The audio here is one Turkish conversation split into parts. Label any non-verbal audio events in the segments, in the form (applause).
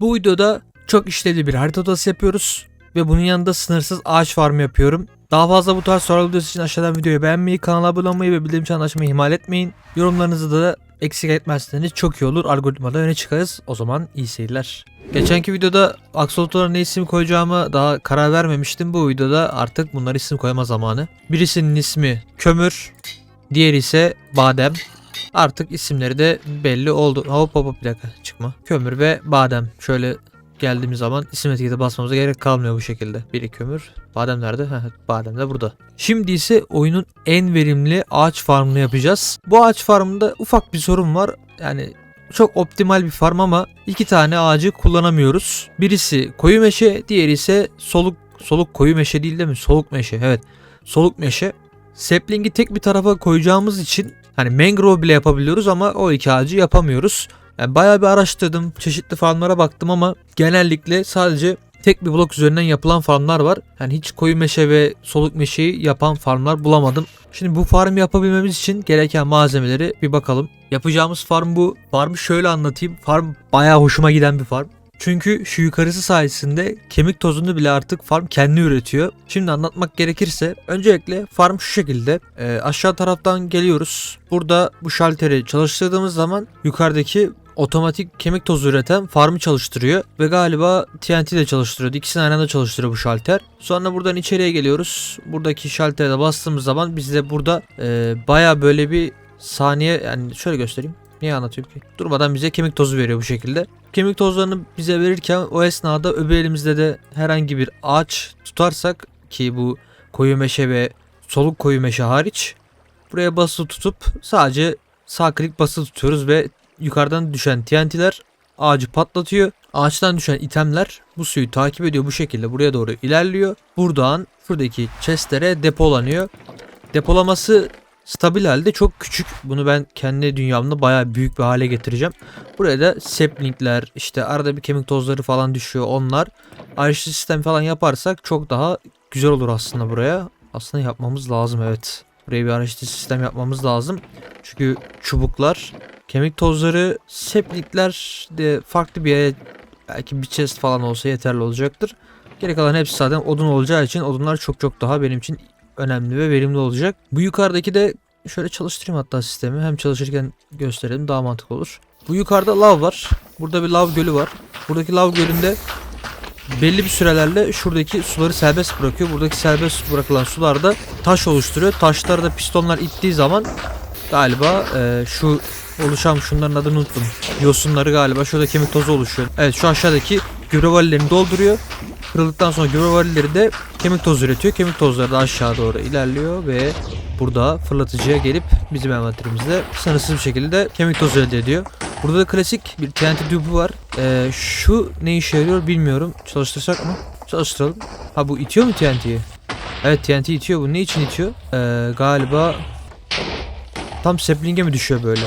Bu videoda çok işlevli bir harita odası yapıyoruz ve bunun yanında sınırsız ağaç farmı yapıyorum. Daha fazla bu tarz sorular videosu için aşağıdan videoyu beğenmeyi, kanala abone olmayı ve bildirim çanını açmayı ihmal etmeyin. Yorumlarınızı da eksik etmezseniz çok iyi olur. Algoritmada öne çıkarız. O zaman iyi seyirler. Geçenki videoda aksolotlara ne isim koyacağımı daha karar vermemiştim. Bu videoda artık bunlara isim koyma zamanı. Birisinin ismi Kömür, diğeri ise Badem. Artık isimleri de belli oldu. Hop hop hop bir dakika çıkma. Kömür ve Badem. Şöyle geldiğimiz zaman isim etiketi basmamıza gerek kalmıyor bu şekilde. Biri kömür. Badem nerede? Badem de burada. Şimdi ise oyunun en verimli ağaç farmını yapacağız. Bu ağaç farmında ufak bir sorun var. Yani çok optimal bir farm ama iki tane ağacı kullanamıyoruz. Birisi koyu meşe, diğeri ise soluk soluk koyu meşe değil de mi? Soluk meşe. Evet. Soluk meşe. Sapling'i tek bir tarafa koyacağımız için hani mangrove bile yapabiliyoruz ama o iki ağacı yapamıyoruz. Yani bayağı bir araştırdım, çeşitli farmlara baktım ama genellikle sadece tek bir blok üzerinden yapılan farmlar var. Yani hiç koyu meşe ve soluk meşeyi yapan farmlar bulamadım. Şimdi bu farm yapabilmemiz için gereken malzemeleri bir bakalım. Yapacağımız farm bu. Farmı şöyle anlatayım. Farm bayağı hoşuma giden bir farm. Çünkü şu yukarısı sayesinde kemik tozunu bile artık farm kendi üretiyor. Şimdi anlatmak gerekirse öncelikle farm şu şekilde. Ee, aşağı taraftan geliyoruz. Burada bu şalteri çalıştırdığımız zaman yukarıdaki otomatik kemik tozu üreten farmı çalıştırıyor ve galiba TNT de çalıştırıyordu. İkisini aynı anda çalıştırıyor bu şalter. Sonra buradan içeriye geliyoruz. Buradaki şaltere de bastığımız zaman bizde burada e, baya böyle bir saniye yani şöyle göstereyim. Niye anlatıyorum ki? Durmadan bize kemik tozu veriyor bu şekilde. Kemik tozlarını bize verirken o esnada öbür elimizde de herhangi bir ağaç tutarsak ki bu koyu meşe ve soluk koyu meşe hariç buraya basılı tutup sadece sağ klik basılı tutuyoruz ve yukarıdan düşen TNT'ler ağacı patlatıyor. Ağaçtan düşen itemler bu suyu takip ediyor bu şekilde buraya doğru ilerliyor. Buradan şuradaki chestlere depolanıyor. Depolaması stabil halde çok küçük. Bunu ben kendi dünyamda bayağı büyük bir hale getireceğim. Buraya da saplingler işte arada bir kemik tozları falan düşüyor onlar. Ayrıca sistem falan yaparsak çok daha güzel olur aslında buraya. Aslında yapmamız lazım evet. Buraya bir araçlı sistem yapmamız lazım. Çünkü çubuklar, kemik tozları, seplikler de farklı bir yere belki bir chest falan olsa yeterli olacaktır. Geri kalan hepsi zaten odun olacağı için odunlar çok çok daha benim için önemli ve verimli olacak. Bu yukarıdaki de şöyle çalıştırayım hatta sistemi. Hem çalışırken gösterelim daha mantıklı olur. Bu yukarıda lav var. Burada bir lav gölü var. Buradaki lav gölünde belli bir sürelerle şuradaki suları serbest bırakıyor. Buradaki serbest bırakılan sular da taş oluşturuyor. Taşları da pistonlar ittiği zaman galiba e, şu oluşan şunların adını unuttum. Yosunları galiba şurada kemik tozu oluşuyor. Evet şu aşağıdaki gübre valilerini dolduruyor. Kırıldıktan sonra gübre valileri de kemik tozu üretiyor. Kemik tozları da aşağı doğru ilerliyor ve burada fırlatıcıya gelip bizim envanterimizde sınırsız bir şekilde kemik tozu elde ediyor. Burada da klasik bir TNT dubu var. Ee, şu ne işe yarıyor bilmiyorum. Çalıştırsak mı? Çalıştıralım. Ha bu itiyor mu TNT'yi? Evet TNT itiyor. Bu ne için itiyor? Ee, galiba tam sapling'e mi düşüyor böyle?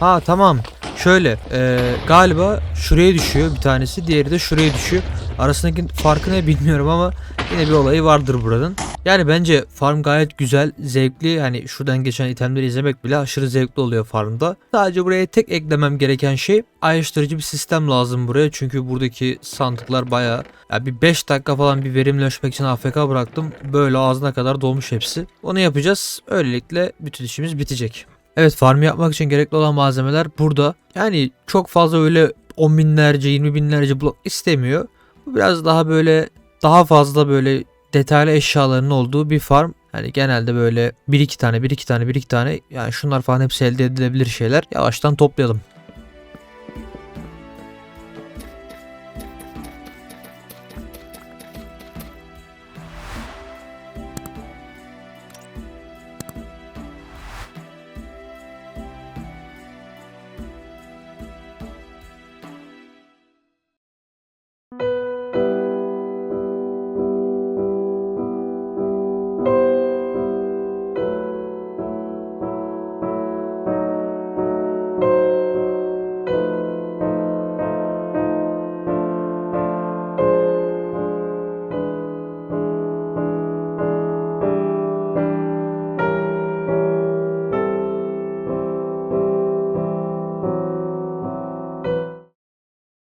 Ha tamam. Şöyle e, galiba şuraya düşüyor bir tanesi. Diğeri de şuraya düşüyor. Arasındaki farkı ne bilmiyorum ama yine bir olayı vardır buranın. Yani bence farm gayet güzel, zevkli. Hani şuradan geçen itemleri izlemek bile aşırı zevkli oluyor farmda. Sadece buraya tek eklemem gereken şey ayrıştırıcı bir sistem lazım buraya. Çünkü buradaki sandıklar baya ya bir 5 dakika falan bir verimleşmek için AFK bıraktım. Böyle ağzına kadar dolmuş hepsi. Onu yapacağız. Öylelikle bütün işimiz bitecek. Evet farm yapmak için gerekli olan malzemeler burada. Yani çok fazla öyle 10 binlerce 20 binlerce blok istemiyor. Bu biraz daha böyle daha fazla böyle detaylı eşyaların olduğu bir farm. Yani genelde böyle 1-2 tane 1-2 tane 1-2 tane yani şunlar falan hepsi elde edilebilir şeyler. Yavaştan toplayalım.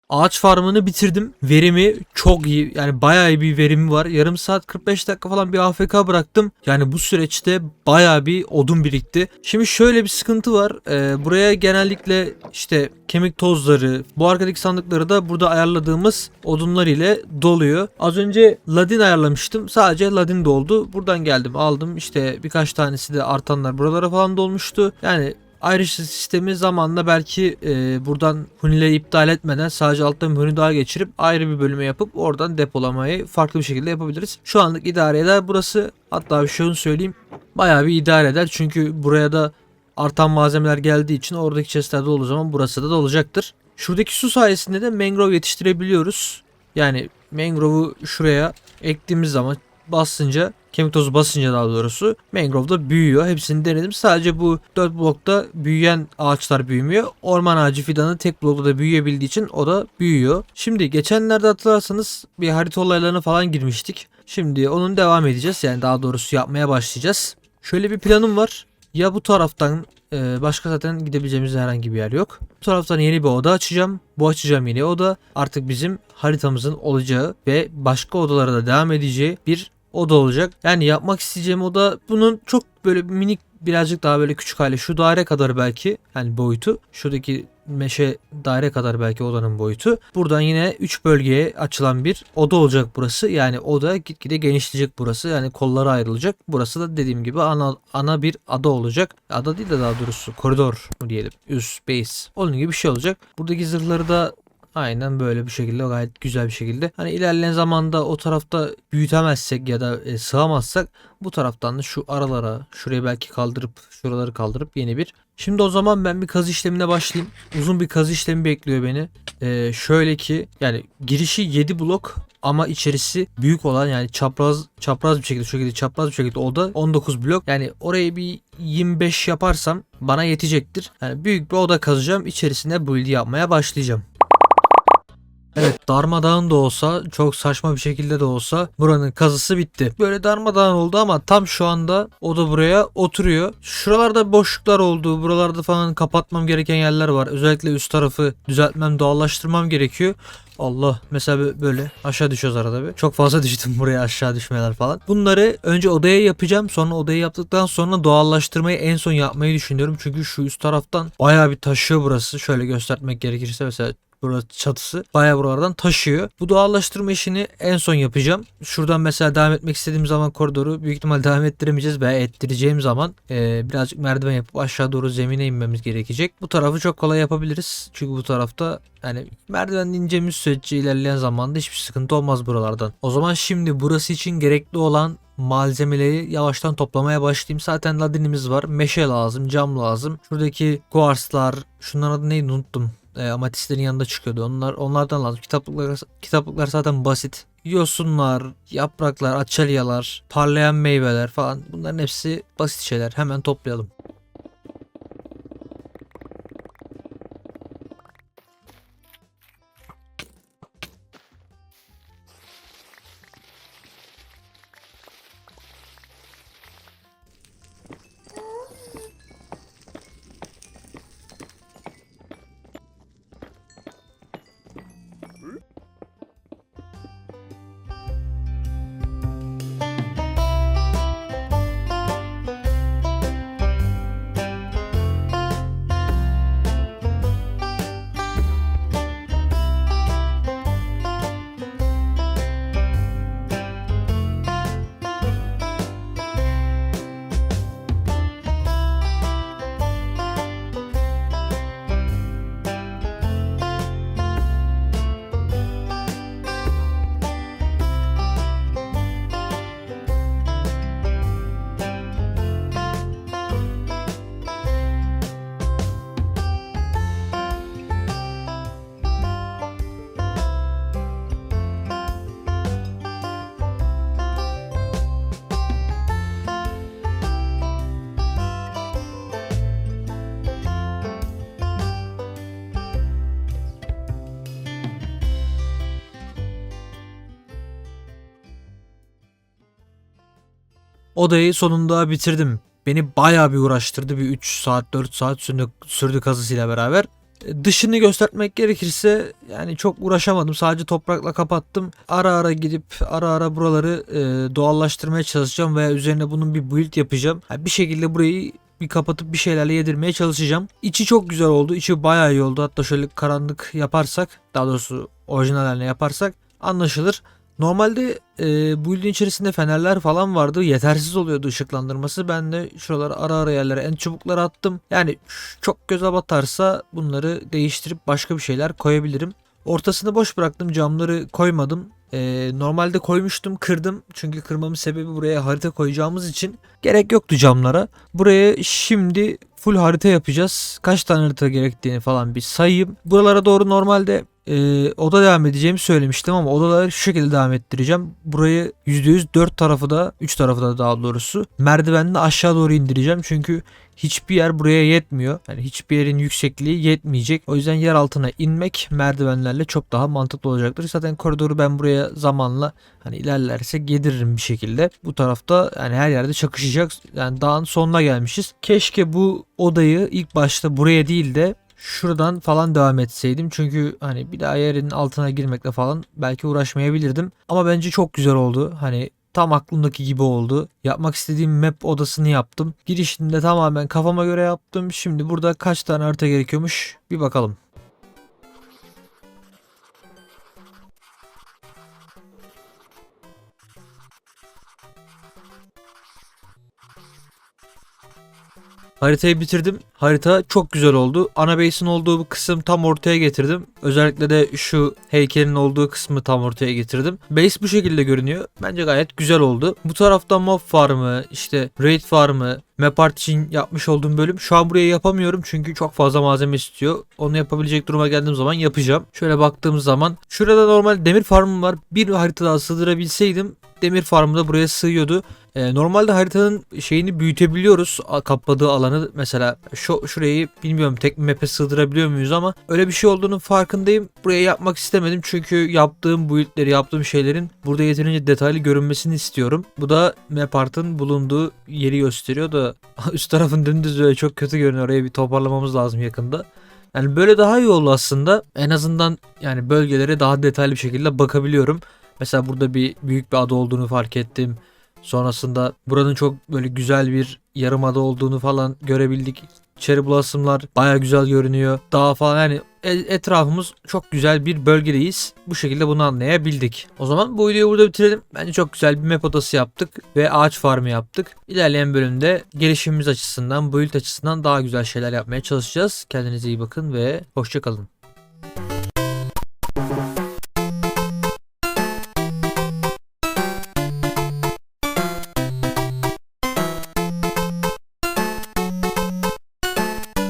Ağaç farmını bitirdim. Verimi çok iyi. Yani bayağı iyi bir verimi var. Yarım saat 45 dakika falan bir AFK bıraktım. Yani bu süreçte bayağı bir odun birikti. Şimdi şöyle bir sıkıntı var. Ee, buraya genellikle işte kemik tozları, bu arkadaki sandıkları da burada ayarladığımız odunlar ile doluyor. Az önce ladin ayarlamıştım. Sadece ladin doldu. Buradan geldim aldım. İşte birkaç tanesi de artanlar buralara falan dolmuştu. Yani Ayrıca sistemi zamanla belki e, buradan hunileri iptal etmeden sadece alttan bir huni daha geçirip ayrı bir bölüme yapıp oradan depolamayı farklı bir şekilde yapabiliriz. Şu anlık idare eder burası. Hatta şunu söyleyeyim. Bayağı bir idare eder. Çünkü buraya da artan malzemeler geldiği için oradaki chestlerde olduğu zaman burası da, da olacaktır. Şuradaki su sayesinde de mangrove yetiştirebiliyoruz. Yani mangrove'u şuraya ektiğimiz zaman basınca kemik tozu basınca daha doğrusu mangrove da büyüyor. Hepsini denedim. Sadece bu 4 blokta büyüyen ağaçlar büyümüyor. Orman ağacı fidanı tek blokta da büyüyebildiği için o da büyüyor. Şimdi geçenlerde hatırlarsanız bir harita olaylarına falan girmiştik. Şimdi onun devam edeceğiz. Yani daha doğrusu yapmaya başlayacağız. Şöyle bir planım var. Ya bu taraftan e, başka zaten gidebileceğimiz herhangi bir yer yok. Bu taraftan yeni bir oda açacağım. Bu açacağım yeni oda artık bizim haritamızın olacağı ve başka odalara da devam edeceği bir oda olacak. Yani yapmak isteyeceğim oda bunun çok böyle minik birazcık daha böyle küçük hali şu daire kadar belki yani boyutu şuradaki meşe daire kadar belki odanın boyutu. Buradan yine 3 bölgeye açılan bir oda olacak burası. Yani oda gitgide genişleyecek burası. Yani kollara ayrılacak. Burası da dediğim gibi ana ana bir ada olacak. Ada değil de daha doğrusu koridor mu diyelim. Üst base. Onun gibi bir şey olacak. Buradaki zırhları da Aynen böyle bir şekilde gayet güzel bir şekilde. Hani ilerleyen zamanda o tarafta büyütemezsek ya da e, sığamazsak bu taraftan da şu aralara şurayı belki kaldırıp şuraları kaldırıp yeni bir. Şimdi o zaman ben bir kazı işlemine başlayayım. Uzun bir kazı işlemi bekliyor beni. Ee, şöyle ki yani girişi 7 blok ama içerisi büyük olan yani çapraz çapraz bir şekilde şu şekilde çapraz bir şekilde oda 19 blok. Yani orayı bir 25 yaparsam bana yetecektir. Yani büyük bir oda kazacağım. İçerisine build yapmaya başlayacağım. Evet darmadağın da olsa çok saçma bir şekilde de olsa buranın kazısı bitti. Böyle darmadağın oldu ama tam şu anda o da buraya oturuyor. Şuralarda boşluklar oldu. Buralarda falan kapatmam gereken yerler var. Özellikle üst tarafı düzeltmem, doğallaştırmam gerekiyor. Allah mesela böyle aşağı düşüyoruz arada bir. Çok fazla (laughs) düştüm buraya aşağı düşmeler falan. Bunları önce odaya yapacağım. Sonra odayı yaptıktan sonra doğallaştırmayı en son yapmayı düşünüyorum. Çünkü şu üst taraftan bayağı bir taşıyor burası. Şöyle göstermek gerekirse mesela burası çatısı bayağı buralardan taşıyor. Bu doğallaştırma işini en son yapacağım. Şuradan mesela devam etmek istediğim zaman koridoru büyük ihtimal devam ettiremeyeceğiz veya ettireceğim zaman e, birazcık merdiven yapıp aşağı doğru zemine inmemiz gerekecek. Bu tarafı çok kolay yapabiliriz. Çünkü bu tarafta yani merdiven ineceğimiz sürece ilerleyen zamanda hiçbir sıkıntı olmaz buralardan. O zaman şimdi burası için gerekli olan malzemeleri yavaştan toplamaya başlayayım. Zaten ladinimiz var. Meşe lazım, cam lazım. Şuradaki kuarslar, şunların adı neydi unuttum e, amatistlerin yanında çıkıyordu. Onlar onlardan lazım. Kitaplıklar kitaplıklar zaten basit. Yosunlar, yapraklar, açelyalar, parlayan meyveler falan bunların hepsi basit şeyler. Hemen toplayalım. Odayı sonunda bitirdim. Beni bayağı bir uğraştırdı. Bir 3 saat 4 saat sürdü, sürdü kazısıyla beraber. E, Dışını göstermek gerekirse yani çok uğraşamadım. Sadece toprakla kapattım. Ara ara gidip ara ara buraları e, doğallaştırmaya çalışacağım veya üzerine bunun bir build yapacağım. Yani bir şekilde burayı bir kapatıp bir şeylerle yedirmeye çalışacağım. İçi çok güzel oldu. İçi bayağı iyi oldu. Hatta şöyle karanlık yaparsak daha doğrusu orijinal haline yaparsak anlaşılır. Normalde e, bu ildin içerisinde fenerler falan vardı. Yetersiz oluyordu ışıklandırması. Ben de şuralara ara ara yerlere en çubukları attım. Yani çok göze batarsa bunları değiştirip başka bir şeyler koyabilirim. Ortasını boş bıraktım. Camları koymadım. E, normalde koymuştum kırdım. Çünkü kırmamın sebebi buraya harita koyacağımız için. Gerek yoktu camlara. Buraya şimdi full harita yapacağız. Kaç tane harita gerektiğini falan bir sayayım. Buralara doğru normalde e, oda devam edeceğimi söylemiştim ama odaları şu şekilde devam ettireceğim. Burayı %100 4 tarafı da 3 tarafı da daha doğrusu merdivenle aşağı doğru indireceğim. Çünkü hiçbir yer buraya yetmiyor. Yani hiçbir yerin yüksekliği yetmeyecek. O yüzden yer altına inmek merdivenlerle çok daha mantıklı olacaktır. Zaten koridoru ben buraya zamanla hani ilerlerse yediririm bir şekilde. Bu tarafta yani her yerde çakışacak. Yani dağın sonuna gelmişiz. Keşke bu odayı ilk başta buraya değil de şuradan falan devam etseydim. Çünkü hani bir daha yerin altına girmekle falan belki uğraşmayabilirdim. Ama bence çok güzel oldu. Hani tam aklımdaki gibi oldu. Yapmak istediğim map odasını yaptım. Girişini de tamamen kafama göre yaptım. Şimdi burada kaç tane harita gerekiyormuş bir bakalım. Haritayı bitirdim. Harita çok güzel oldu. Ana base'in olduğu bu kısım tam ortaya getirdim. Özellikle de şu heykelin olduğu kısmı tam ortaya getirdim. Base bu şekilde görünüyor. Bence gayet güzel oldu. Bu tarafta mob farmı, işte raid farmı, map art için yapmış olduğum bölüm. Şu an buraya yapamıyorum çünkü çok fazla malzeme istiyor. Onu yapabilecek duruma geldiğim zaman yapacağım. Şöyle baktığımız zaman şurada normal demir farmım var. Bir harita daha sığdırabilseydim demir farmı da buraya sığıyordu. Ee, normalde haritanın şeyini büyütebiliyoruz. Kapladığı alanı mesela şu şurayı bilmiyorum tek map'e sığdırabiliyor muyuz ama öyle bir şey olduğunun farkındayım. Buraya yapmak istemedim çünkü yaptığım build'leri yaptığım şeylerin burada yeterince detaylı görünmesini istiyorum. Bu da map art'ın bulunduğu yeri gösteriyor da (laughs) üst tarafın dümdüz öyle çok kötü görünüyor. Orayı bir toparlamamız lazım yakında. Yani böyle daha iyi oldu aslında. En azından yani bölgelere daha detaylı bir şekilde bakabiliyorum. Mesela burada bir büyük bir ada olduğunu fark ettim. Sonrasında buranın çok böyle güzel bir yarımada olduğunu falan görebildik. Cherry Blossom'lar baya güzel görünüyor. Dağ falan yani e- etrafımız çok güzel bir bölgedeyiz. Bu şekilde bunu anlayabildik. O zaman bu videoyu burada bitirelim. Bence çok güzel bir map odası yaptık ve ağaç farmı yaptık. İlerleyen bölümde gelişimimiz açısından, build açısından daha güzel şeyler yapmaya çalışacağız. Kendinize iyi bakın ve hoşçakalın.